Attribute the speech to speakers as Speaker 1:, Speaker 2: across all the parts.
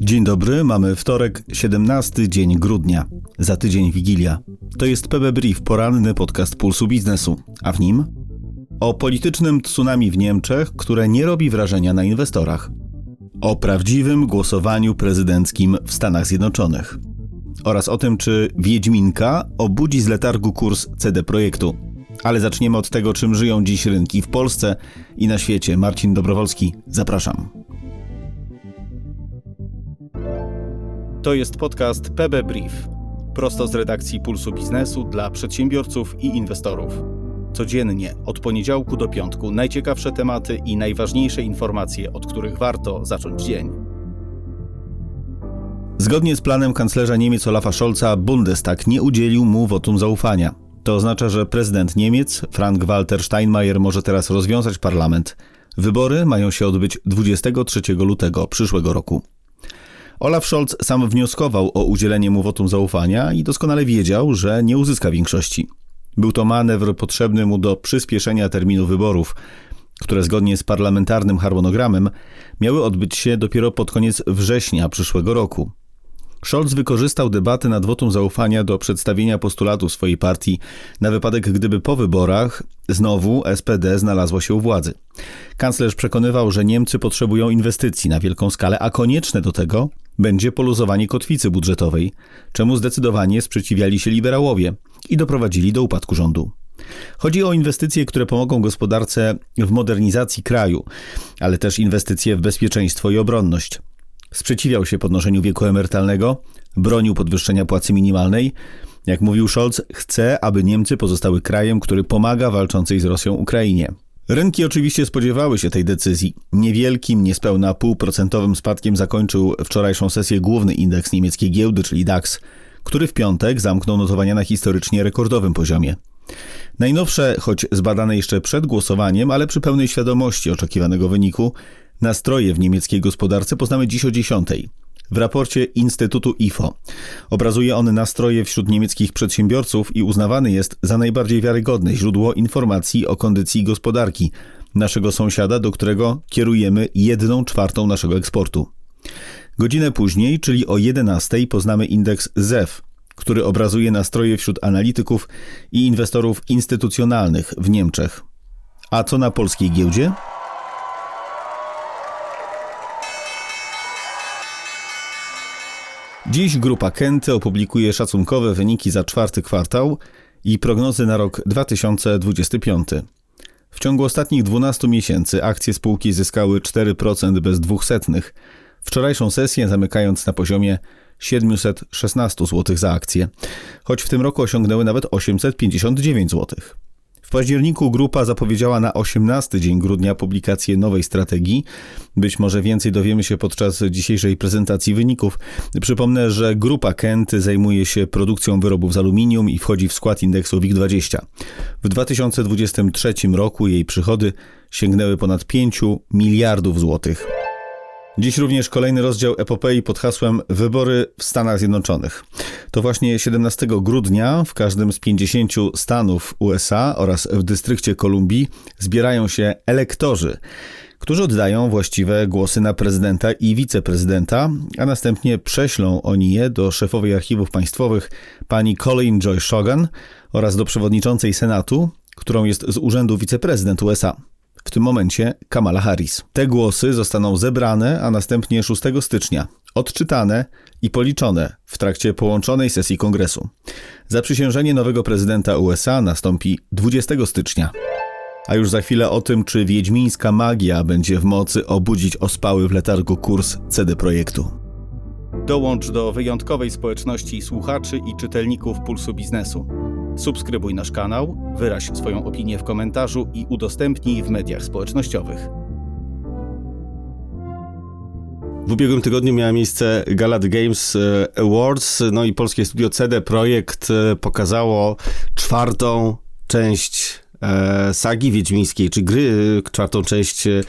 Speaker 1: Dzień dobry, mamy wtorek, 17 dzień grudnia. Za tydzień Wigilia. To jest PB Brief, poranny podcast Pulsu Biznesu. A w nim? O politycznym tsunami w Niemczech, które nie robi wrażenia na inwestorach. O prawdziwym głosowaniu prezydenckim w Stanach Zjednoczonych. Oraz o tym, czy Wiedźminka obudzi z letargu kurs CD Projektu. Ale zaczniemy od tego, czym żyją dziś rynki w Polsce i na świecie. Marcin Dobrowolski, zapraszam. To jest podcast PB Brief. Prosto z redakcji Pulsu Biznesu dla przedsiębiorców i inwestorów. Codziennie, od poniedziałku do piątku, najciekawsze tematy i najważniejsze informacje, od których warto zacząć dzień. Zgodnie z planem kanclerza Niemiec Olafa Scholza, Bundestag nie udzielił mu wotum zaufania. To oznacza, że prezydent Niemiec, Frank-Walter Steinmeier, może teraz rozwiązać parlament. Wybory mają się odbyć 23 lutego przyszłego roku. Olaf Scholz sam wnioskował o udzielenie mu wotum zaufania i doskonale wiedział, że nie uzyska większości. Był to manewr potrzebny mu do przyspieszenia terminu wyborów, które zgodnie z parlamentarnym harmonogramem miały odbyć się dopiero pod koniec września przyszłego roku. Scholz wykorzystał debatę nad wotum zaufania do przedstawienia postulatu swojej partii na wypadek, gdyby po wyborach znowu SPD znalazło się u władzy. Kanclerz przekonywał, że Niemcy potrzebują inwestycji na wielką skalę, a konieczne do tego będzie poluzowanie kotwicy budżetowej, czemu zdecydowanie sprzeciwiali się liberałowie i doprowadzili do upadku rządu. Chodzi o inwestycje, które pomogą gospodarce w modernizacji kraju, ale też inwestycje w bezpieczeństwo i obronność. Sprzeciwiał się podnoszeniu wieku emerytalnego, bronił podwyższenia płacy minimalnej. Jak mówił Scholz, chce, aby Niemcy pozostały krajem, który pomaga walczącej z Rosją Ukrainie. Rynki oczywiście spodziewały się tej decyzji. Niewielkim, niespełna półprocentowym spadkiem zakończył wczorajszą sesję główny indeks niemieckiej giełdy, czyli DAX, który w piątek zamknął notowania na historycznie rekordowym poziomie. Najnowsze, choć zbadane jeszcze przed głosowaniem, ale przy pełnej świadomości oczekiwanego wyniku, nastroje w niemieckiej gospodarce poznamy dziś o 10. W raporcie Instytutu IFO obrazuje on nastroje wśród niemieckich przedsiębiorców i uznawany jest za najbardziej wiarygodne źródło informacji o kondycji gospodarki naszego sąsiada, do którego kierujemy jedną czwartą naszego eksportu. Godzinę później, czyli o 11, poznamy indeks ZEF, który obrazuje nastroje wśród analityków i inwestorów instytucjonalnych w Niemczech. A co na polskiej giełdzie? Dziś grupa Kenty opublikuje szacunkowe wyniki za czwarty kwartał i prognozy na rok 2025. W ciągu ostatnich 12 miesięcy akcje spółki zyskały 4% bez dwóch setnych. Wczorajszą sesję zamykając na poziomie 716 zł za akcję, choć w tym roku osiągnęły nawet 859 zł. W październiku grupa zapowiedziała na 18 dzień grudnia publikację nowej strategii. Być może więcej dowiemy się podczas dzisiejszej prezentacji wyników. Przypomnę, że grupa Kent zajmuje się produkcją wyrobów z aluminium i wchodzi w skład indeksu WIG20. W 2023 roku jej przychody sięgnęły ponad 5 miliardów złotych. Dziś również kolejny rozdział epopei pod hasłem Wybory w Stanach Zjednoczonych. To właśnie 17 grudnia w każdym z 50 stanów USA oraz w dystrykcie Kolumbii zbierają się elektorzy, którzy oddają właściwe głosy na prezydenta i wiceprezydenta, a następnie prześlą oni je do szefowej archiwów państwowych pani Colin Joy Shogan oraz do przewodniczącej Senatu, którą jest z urzędu wiceprezydent USA w tym momencie Kamala Harris. Te głosy zostaną zebrane, a następnie 6 stycznia odczytane i policzone w trakcie połączonej sesji kongresu. Zaprzysiężenie nowego prezydenta USA nastąpi 20 stycznia. A już za chwilę o tym, czy wiedźmińska magia będzie w mocy obudzić ospały w letargu kurs CD Projektu. Dołącz do wyjątkowej społeczności słuchaczy i czytelników Pulsu Biznesu. Subskrybuj nasz kanał, wyraź swoją opinię w komentarzu i udostępnij w mediach społecznościowych. W ubiegłym tygodniu miała miejsce Gala The Games e, Awards, no i polskie studio CD Projekt e, pokazało czwartą część sagi wiedźmińskiej, czy gry, czwartą część e,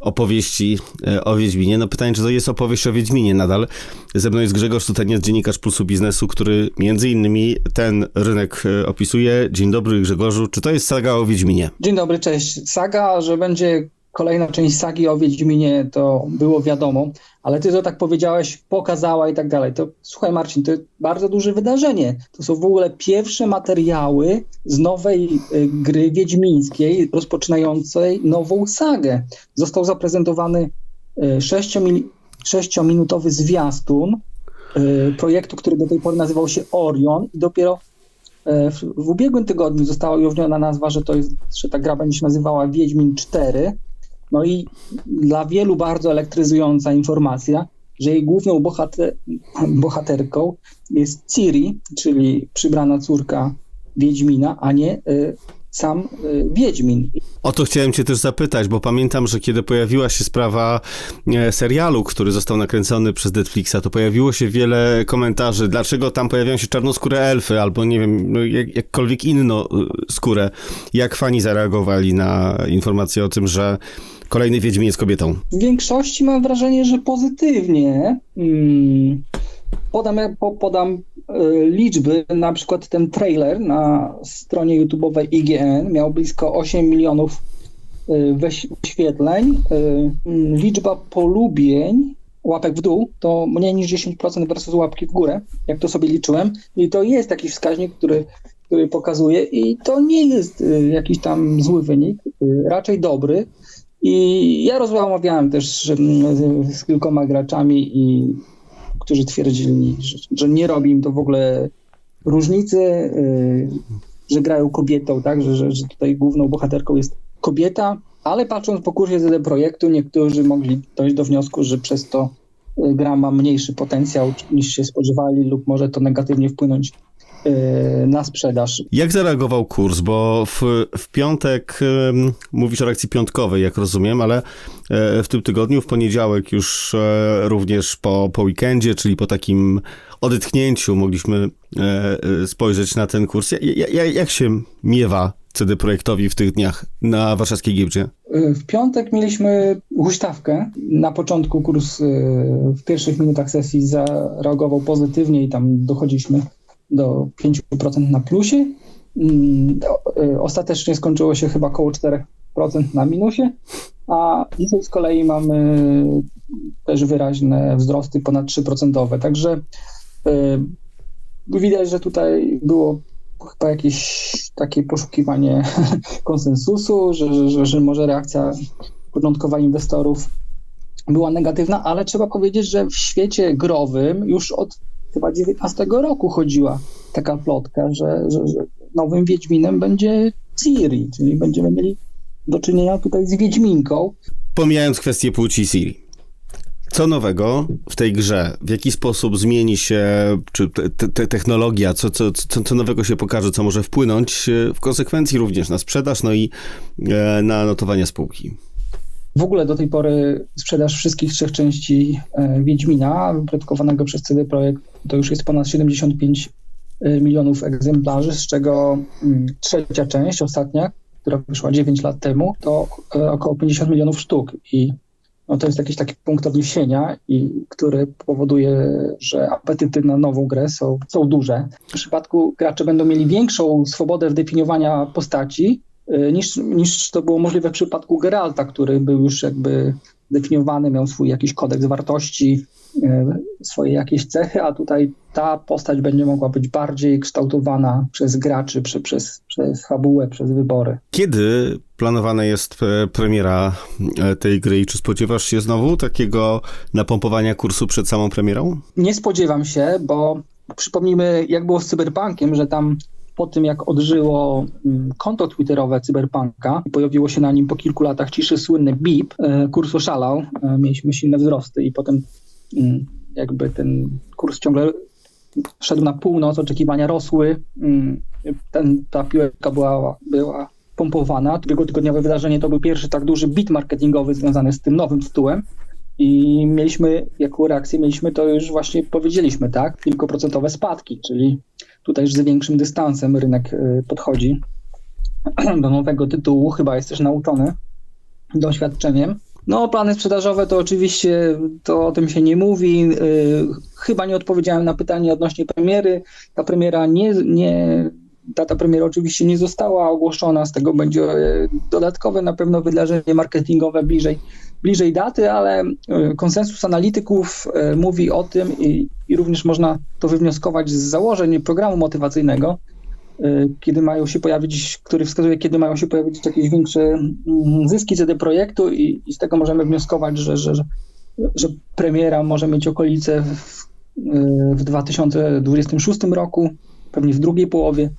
Speaker 1: opowieści e, o Wiedźminie. No pytanie, czy to jest opowieść o Wiedźminie nadal? Ze mną jest Grzegorz Tuteniec, dziennikarz Pulsu Biznesu, który między innymi ten rynek e, opisuje. Dzień dobry Grzegorzu, czy to jest saga o Wiedźminie?
Speaker 2: Dzień dobry, cześć. Saga, że będzie kolejna część sagi o Wiedźminie to było wiadomo, ale ty to tak powiedziałeś, pokazała i tak dalej. To słuchaj Marcin, to bardzo duże wydarzenie. To są w ogóle pierwsze materiały z nowej y, gry wiedźmińskiej, rozpoczynającej nową sagę. Został zaprezentowany y, sześciominutowy zwiastun y, projektu, który do tej pory nazywał się Orion i dopiero e, w, w ubiegłym tygodniu została ujawniona nazwa, że to jest, że ta gra będzie się nazywała Wiedźmin 4. No i dla wielu bardzo elektryzująca informacja, że jej główną bohater, bohaterką jest Ciri, czyli przybrana córka Wiedźmina, a nie y, sam y, Wiedźmin.
Speaker 3: O to chciałem cię też zapytać, bo pamiętam, że kiedy pojawiła się sprawa e, serialu, który został nakręcony przez Netflixa, to pojawiło się wiele komentarzy, dlaczego tam pojawiają się czarnoskóre elfy, albo nie wiem, no, jak, jakkolwiek inną y, skórę. Jak fani zareagowali na informację o tym, że kolejny Wiedźmin jest kobietą?
Speaker 2: W większości mam wrażenie, że pozytywnie. Hmm. Podam, po- podam y, liczby, na przykład ten trailer na stronie YouTube'owej IGN miał blisko 8 milionów wyś- wyświetleń. Y, mm, liczba polubień, łapek w dół, to mniej niż 10% versus łapki w górę, jak to sobie liczyłem. I to jest taki wskaźnik, który, który pokazuje, i to nie jest jakiś tam zły wynik, raczej dobry. I ja rozmawiałem też z, kilkoma graczami, i, którzy twierdzili, że, że nie robi im to w ogóle różnicy, y, że grają kobietą, tak? że, że, że tutaj główną bohaterką jest kobieta, ale patrząc po kursie CD Projektu, niektórzy mogli dojść do wniosku, że przez to y, gra ma mniejszy potencjał niż się spodziewali lub może to negatywnie wpłynąć na sprzedaż.
Speaker 3: Jak zareagował kurs? Bo w, w piątek, mówisz o reakcji piątkowej, jak rozumiem, ale e, w tym tygodniu, w poniedziałek już e, również po, po weekendzie, czyli po takim odetchnięciu mogliśmy e, spojrzeć na ten kurs. Ja, ja, ja, jak się miewa CD Projektowi w tych dniach na warszawskiej giełdzie?
Speaker 2: Y, W piątek mieliśmy huśtawkę. Na początku kurs y, w pierwszych minutach sesji zareagował pozytywnie i tam dochodziliśmy do 5% na plusie. Mm, y, Ostatecznie skończyło się chyba około 4% na minusie, a dzisiaj z kolei mamy też wyraźne wzrosty ponad 3%. Także y, widać, że tutaj było chyba jakieś takie poszukiwanie konsensusu, że, że, że może reakcja początkowa inwestorów była negatywna, ale trzeba powiedzieć, że w świecie growym już od chyba 19 roku chodziła taka plotka, że, że, że nowym Wiedźminem będzie Ciri, czyli będziemy mieli do czynienia tutaj z Wiedźminką.
Speaker 3: Pomijając kwestię płci Siri. Co nowego w tej grze? W jaki sposób zmieni się, czy te, te technologia, co, co, co, co nowego się pokaże, co może wpłynąć e, w konsekwencji również na sprzedaż, no i e, na notowania spółki?
Speaker 2: W ogóle do tej pory sprzedaż wszystkich trzech części e, Wiedźmina, wyprodukowanego przez CD Projekt, to już jest ponad 75 e, milionów egzemplarzy, z czego mm, trzecia część, ostatnia, która wyszła 9 lat temu, to e, około 50 milionów sztuk. I no, to jest jakiś taki punkt odniesienia, i, który powoduje, że apetyty na nową grę są, są duże. W przypadku gracze będą mieli większą swobodę w definiowaniu postaci, niż, niż to było możliwe w przypadku Geralta, który był już jakby definiowany, miał swój jakiś kodeks wartości, y, swoje jakieś cechy, a tutaj ta postać będzie mogła być bardziej kształtowana przez graczy, przy, przez, przez fabułę, przez wybory.
Speaker 3: Kiedy planowana jest e, premiera e, tej gry i czy spodziewasz się znowu takiego napompowania kursu przed samą premierą?
Speaker 2: Nie spodziewam się, bo przypomnijmy, jak było z Cyberpunkiem, że tam po tym, jak odżyło mm, konto twitterowe Cyberpunka i pojawiło się na nim po kilku latach ciszy słynny bip, e, kurs oszalał, e, mieliśmy silne wzrosty i potem mm, jakby ten kurs ciągle szedł na północ, oczekiwania rosły, mm, ten, ta piłeczka była, była pompowana. Ubiegłotygodniowe wydarzenie to był pierwszy tak duży bit marketingowy związany z tym nowym tytułem. I mieliśmy, jaką reakcję mieliśmy, to już właśnie powiedzieliśmy, tak? Kilkuprocentowe spadki, czyli tutaj już z większym dystansem rynek y, podchodzi do nowego tytułu, chyba jest też nauczony doświadczeniem. No, plany sprzedażowe to oczywiście to o tym się nie mówi. Y, Chyba nie odpowiedziałem na pytanie odnośnie premiery. Ta premiera nie, nie data premiery oczywiście nie została ogłoszona, z tego będzie e, dodatkowe na pewno wydarzenie marketingowe bliżej, bliżej daty, ale e, konsensus analityków e, mówi o tym i, i również można to wywnioskować z założeń programu motywacyjnego, kiedy mają się pojawić, który wskazuje, kiedy mają się pojawić jakieś większe mm, zyski CD Projektu i, i z tego możemy wnioskować, że, że, że, że premiera może mieć okolice w, w 2026 roku, pewnie w drugiej połowie,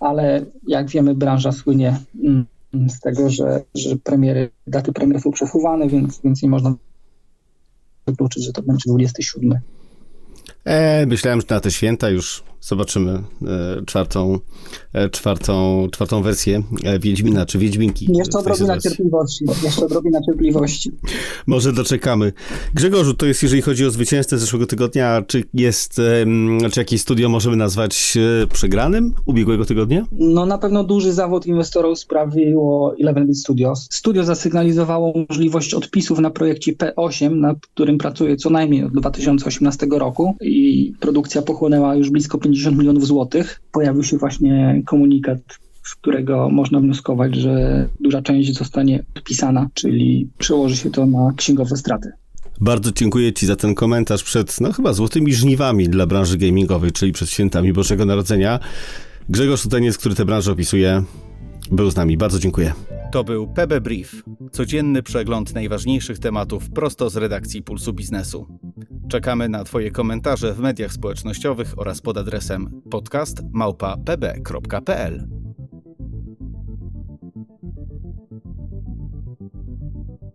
Speaker 2: ale jak wiemy, branża słynie mm, z tego, że, że premiery, daty premier są przesuwane, więc, więc nie można wykluczyć, że to będzie 27.
Speaker 3: E, myślałem, że na te święta już zobaczymy e, czwartą, e, czwartą, czwartą wersję e, Wiedźmina czy Wiedźminki.
Speaker 2: Jeszcze odrobina cierpliwości. Jeszcze odrobina cierpliwości.
Speaker 3: Może doczekamy. Grzegorzu, to jest jeżeli chodzi o zwycięzcę zeszłego tygodnia, czy jest, czy jakieś studio możemy nazwać przegranym ubiegłego tygodnia?
Speaker 2: No na pewno duży zawód inwestorów sprawiło 11-bit Studios. Studio zasygnalizowało możliwość odpisów na projekcie P8, nad którym pracuje co najmniej od 2018 roku i produkcja pochłonęła już blisko 50 milionów złotych. Pojawił się właśnie komunikat, z którego można wnioskować, że duża część zostanie odpisana, czyli przełoży się to na księgowe straty.
Speaker 3: Bardzo dziękuję Ci za ten komentarz przed, no chyba złotymi żniwami dla branży gamingowej, czyli przed świętami Bożego Narodzenia. Grzegorz Tuteniec, który tę branżę opisuje, był z nami. Bardzo dziękuję.
Speaker 1: To był PB Brief, codzienny przegląd najważniejszych tematów prosto z redakcji Pulsu Biznesu. Czekamy na Twoje komentarze w mediach społecznościowych oraz pod adresem podcast małpa pb.pl.